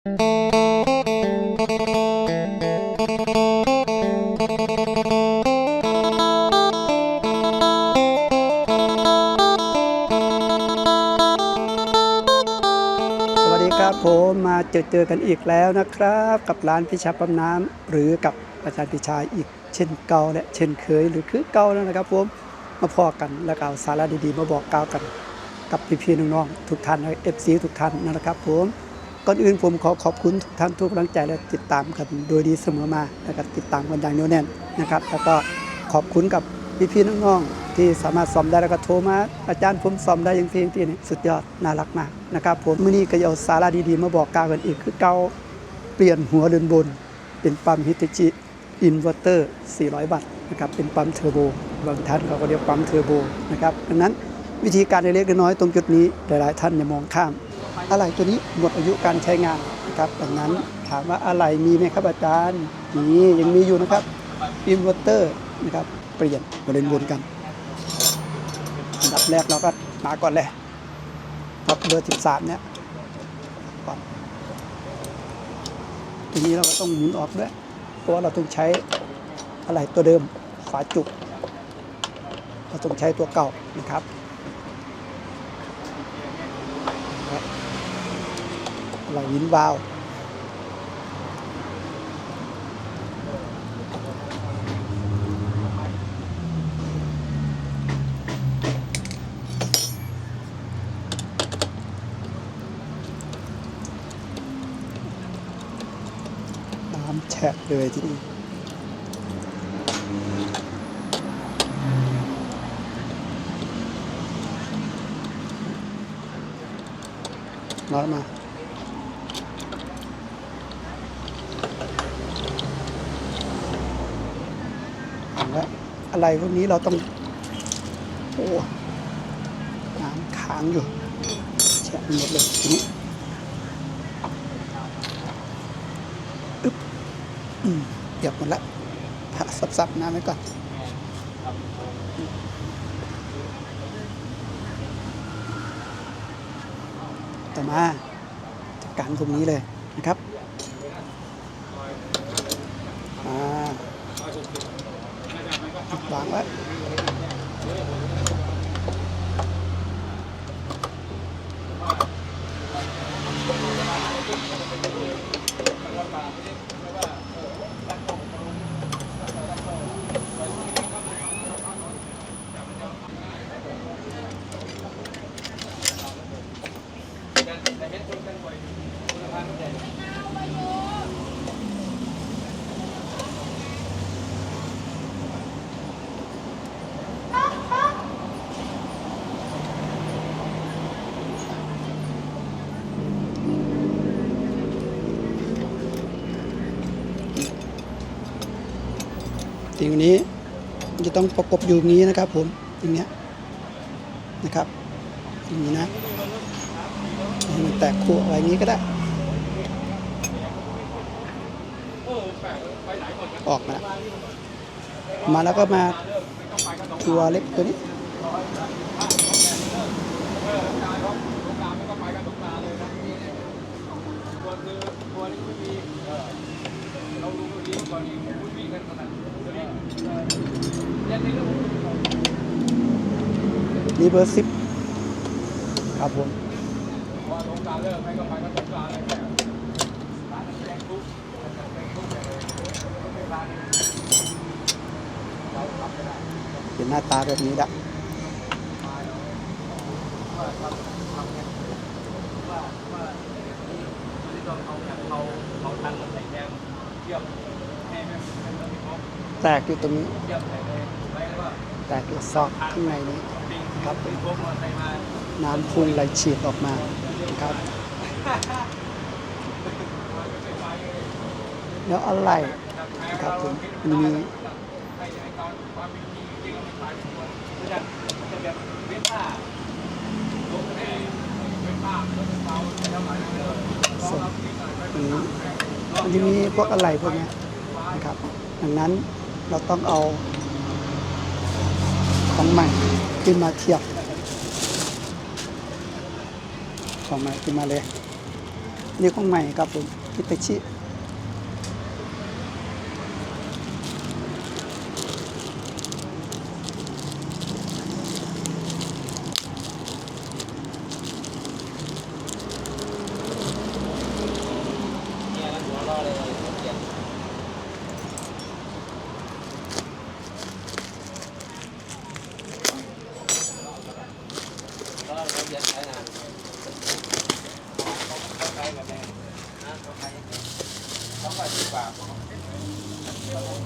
สวัสดีครับผมมาเจอเจอกันอีกแล้วนะครับ กับร้านพิชาปั๊มน้ำหรือกับอาจารย์พิชาอีกเช่นเก่าและเช่นเคยหรือคือเก่าแล้วนะครับผมมาพอกันแล้วก็เอาสาระดีๆ มาบอกกล่าวกัน กับพี่ๆน้องๆทุกท่านเอฟซีทุกท่านนะครับผม ก่อนอื่นผมขอขอบคุณทุกท่านทุกกำลังใจและติดตามกันโดยดีเสมอมาแล้วก็ติดตามกันอย่างเหนียวแน่นนะครับแล้วก็ขอบคุณกับพี่ๆน้องๆที่สามารถซ่อมได้แล้วก็โทรมาอาจารย์ผมซ่อมได้อย่างที่ที่นี่สุดยอดน่ารักมากนะครับผมมื้อนี้ก็จะเอาสาระดีๆ มาบอกกล่าวกันอีกคือเก่าเปลี่ยนหัวเดินบน เป็นปั๊มฮิตจิอินเวอร์เตอร์ 400 วัตต์นะครับเป็นปั๊มเทอร์โบบางท่านเขาก็เรียกปั๊มเทอร์โบนะครับดังนั้นวิธีการเล็กๆน้อยๆตรงจุดนี้หลายๆท่านอย่ามองข้าม อะไรตัวนี้หมดอายุการใช้งานนะครับดังนั้นถามว่าอะไรมีไหมครับอาจารย์มียังมีอยู่นะครับอินเวอร์เตอร์นะครับเปลี่ยนบริเวณกันอันดับแรกเราก็มาก่อนเลยครับเบอร์ 13 เนี่ยก่อนทีนี้เราก็ต้องหมุนออกด้วยเพราะว่าเราต้องใช้อะไรตัวเดิมฝาจุกเราต้องใช้ตัวเก่านะครับ เราวินวาล์วน้ำแฉะเลยที่นี่น้อยมา และอะไรพวกนี้เราต้องโอ้น้ำค้างอยู่แช่หมดเลยทีนี้อึ๊บอืมเดี๋ยวหมดละถ้าซับๆน้ำไว้ก่อนต่อมาจัดการตรงนี้เลยนะครับาวางไว้ทีนี้จะต้องประกบอยู่อย่างนี้นะครับ ผมอย่างเงี้ยนะครับอย่างนี้นะให้มันแตกคู่อะไรอย่างนี้ก็ได้ ออกมาแล้วมาแล้วก็มาตัวเล็กตัวนี้นี่เรีเบอร์สิบครับผมเป็นหน้าตาแบบนี้ละ แตกอยู่ตรงนี้ แตกอยู่ซอกข้างในนี้ครับน้ำพุ่งไหลฉีดออกมาครับ แล้วอะไรครับผมมันมีส่วนนี้มันจะมีพวกอะไรพวกนี้นะครับ ดังนั้น เราต้องเอาของใหม่ขึ้นมาเทียบ ของใหม่ขึ้นมาเลย นี่ของใหม่ครับผมฮิตาชิ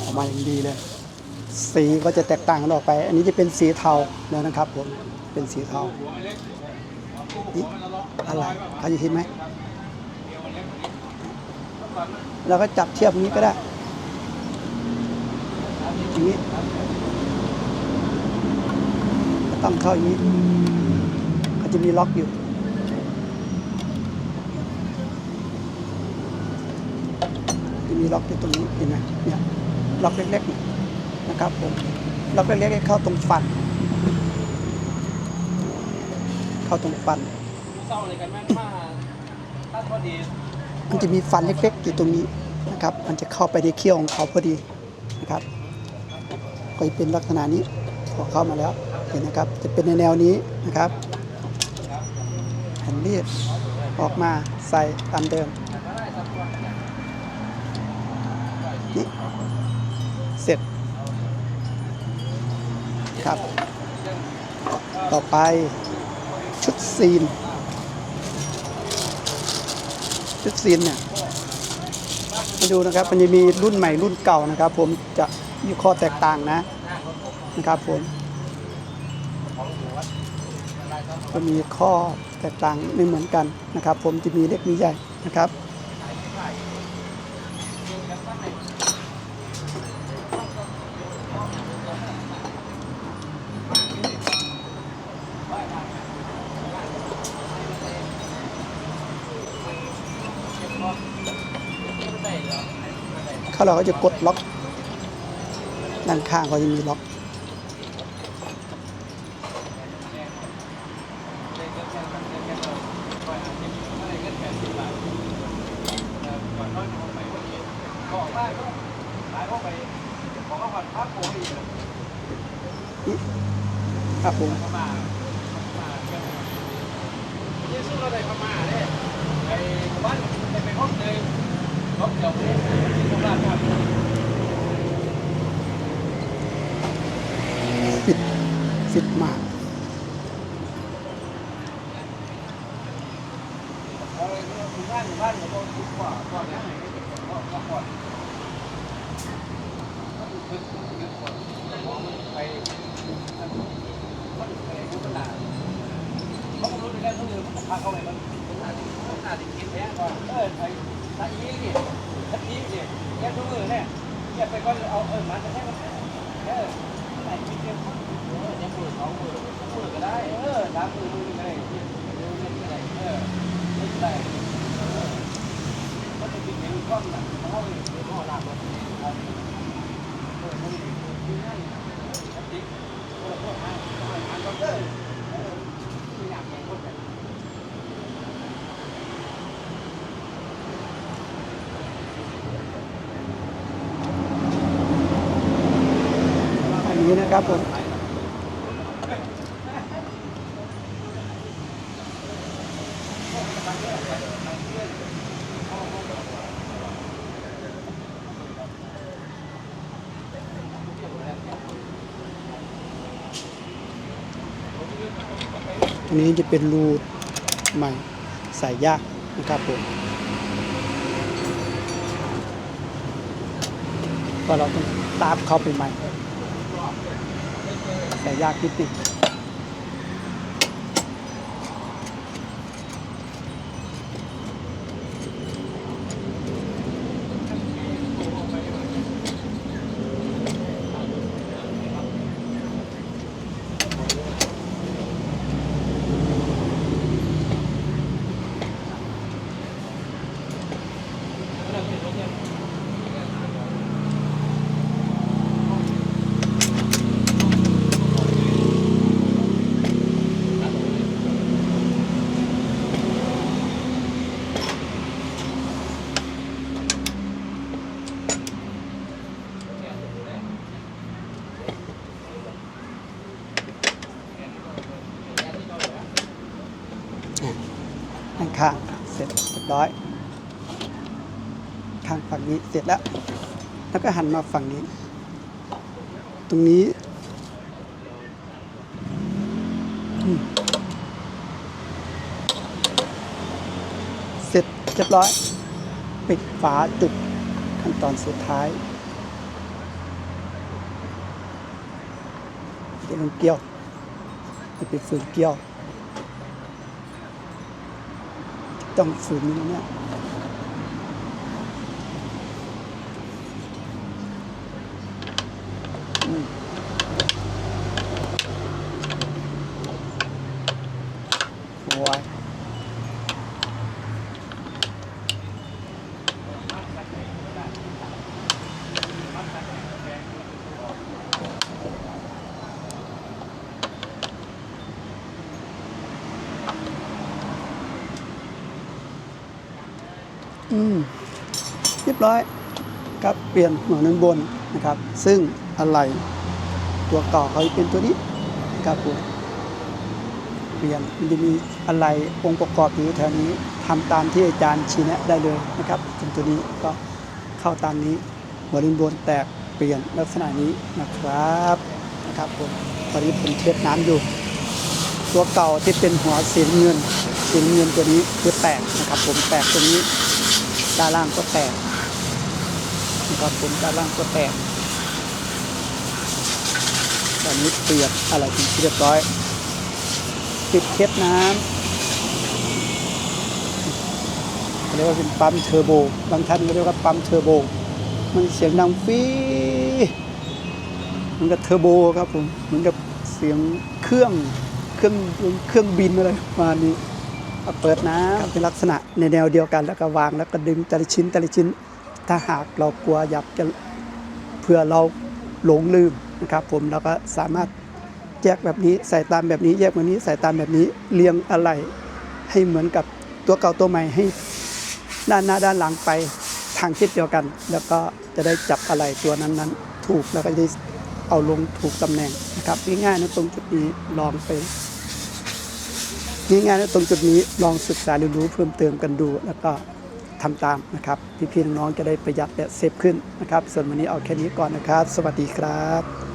ออกมาอย่างดีเลย สีก็จะแตกต่างกันออกไป อันนี้จะเป็นสีเทาแล้วนะครับผมเป็นสีเทานี่อะไรใครจะคิดไหมเราก็จับเทียบนี้ก็ได้อย่างนี้ต้องเข้าอย่างนี้เขาจะมีล็อกอยู่จะมีล็อกอยู่ตรงนี้เห็นไหมเนี่ยล็อกเล็กๆ นะครับผมล็อกเล็กๆเข้าตรงฟัน เข้าตรงฟันเศร้าเลยกันแม่ถ้าถ้าพอดีมันจะมีฟันเล็กๆอยู่ตรงนี้นะครับ มันจะเข้าไปในเขี้ยวของเขาพอดีนะครับก็จะเป็นลักษณะนี้พอเข้ามาแล้วเห็นนะครับ จะเป็นในแนวนี้นะครับแผ่นรีดออกมาใส่ตามเดิมนี่เสร็จ ครับ ต่อไปชุดซีน ชุดซีนเนี่ยมาดูนะครับมันจะมีรุ่นใหม่รุ่นเก่านะครับ ผมจะมีข้อแตกต่างนะนะครับผมจะมีข้อแตกต่างไม่เหมือนกันนะครับ ผมจะมีเล็กมีใหญ่นะครับ เขาเราก็จะกดล็อก ด้านข้างก็จะมีล็อกครับผมพม่าพม่าก็ยี่สู้เราได้พม่าเนี่ยไอ้บ้าน ไปห้องเลยรถเกี่ยวเลยโคราชครับสิบสิบมากบ้านบ้านเราต้องคิดว่าก่อนนะก็ก็ก่อนคือคือคือก่อนมองไปมันไปยุบตาเขาไม่รู้ในการเขาเดินเขาพาเข้าไปมัน อาจจะอาจจะคิดแท้ว่าเออไอ้ถ้าอีนี่ถ้าอีนี่แกทุกมือเนี่ยแกไปก็เอาเออมันจะให้มันเออไหนมีเกมเออยังมือสองมือมือก็ได้ เออสามมือมือก็ได้มือก็ได้เออไม่ได้ก็จะเป็นเห็นก้องน่ะเขาเอาเป็นข้อลากรถครับเออมันมีง่ายครับจิ๊กเออพวกนั้นทำไมทำก็เออเออไม่อยากแข่งคนกัน อั นี้นะครับผมอันนี้จะเป็นรูใหม่ใส่ยากนะครับผมก็เราต้องตามเข้าไปใหม่ แต่ยากนิดหนึง เสร็จเรียบร้อย ข้างฝั่งนี้เสร็จแล้ว แล้วก็หันมาฝั่งนี้ ตรงนี้เสร็จเรียบร้อย ปิดฝาจุดขั้นตอนสุดท้าย เดี๋ยวเกี่ยวจะไปฝืนเกี่ยว ต้องฝืนนี่เนี่ย เรียบร้อยครับเปลี่ยนหัวนั้นบนนะครับ ซึ่งอะไรตัวเก่าเขาเป็นตัวนี้นะครับผมเปลี่ยนมันจะมีอะไรองค์ประกอบอยู่แถวนี้ทำตามที่อาจารย์ชี้แนะได้เลยนะครับจนตัวนี้ก็เข้าตามนี้หัวดินบนแตกเปลี่ยนลักษณะนี้นะครับนะครับผมตอนนี้ผมเช็ดน้ำอยู่ ตัวเก่าที่เป็นหัวสีน้ำเงินสีน้ำเงินตัวนี้คือแตกนะครับ ผมแตกตรงนี้ ด้านล่างก็แตกนะครับผมด้านล่างก็แตกตอนนี้เปียนอะไรเป็นที่เรียบร้อย ปิดเคสน้ำเขาเรียกว่าเป็นปั๊มเทอร์โบบางท่านก็เรียกว่าปั๊มเทอร์โบ มันเสียงดังฟีเหมือนกับเทอร์โบครับผมเหมือนกับเสียงเครื่องเครื่องเครื่องบินอะไรประมาณนี้ เอาเปิดน้ำเป็นลักษณะในแนวเดียวกันแล้วก็วางแล้วก็ดึงแต่ละชิ้นแต่ละชิ้น ถ้าหากเรากลัวอยากจะเพื่อเราหลงลืมนะครับ ผมเราก็สามารถแยกแบบนี้ใส่ตามแบบนี้ แยกแบบนี้ใส่ตามแบบนี้เรียงอะไรให้เหมือนกับตัวเก่าตัวใหม่ให้ด้านหน้าด้านหลังไปทางทิศเดียวกัน แล้วก็จะได้จับอะไรตัวนั้นๆ ถูกแล้วก็จะได้เอาลงถูกตำแหน่งนะครับง่ายๆนะตรงจุดนี้ลองไป ง่ายๆนะตรงจุดนี้ลองศึกษาเรียนรู้เพิ่มเติมกันดู แล้วก็ทำตามนะครับพี่ๆน้องๆจะได้ประหยัดและเซฟขึ้นนะครับ ส่วนวันนี้เอาแค่นี้ก่อนนะครับ สวัสดีครับ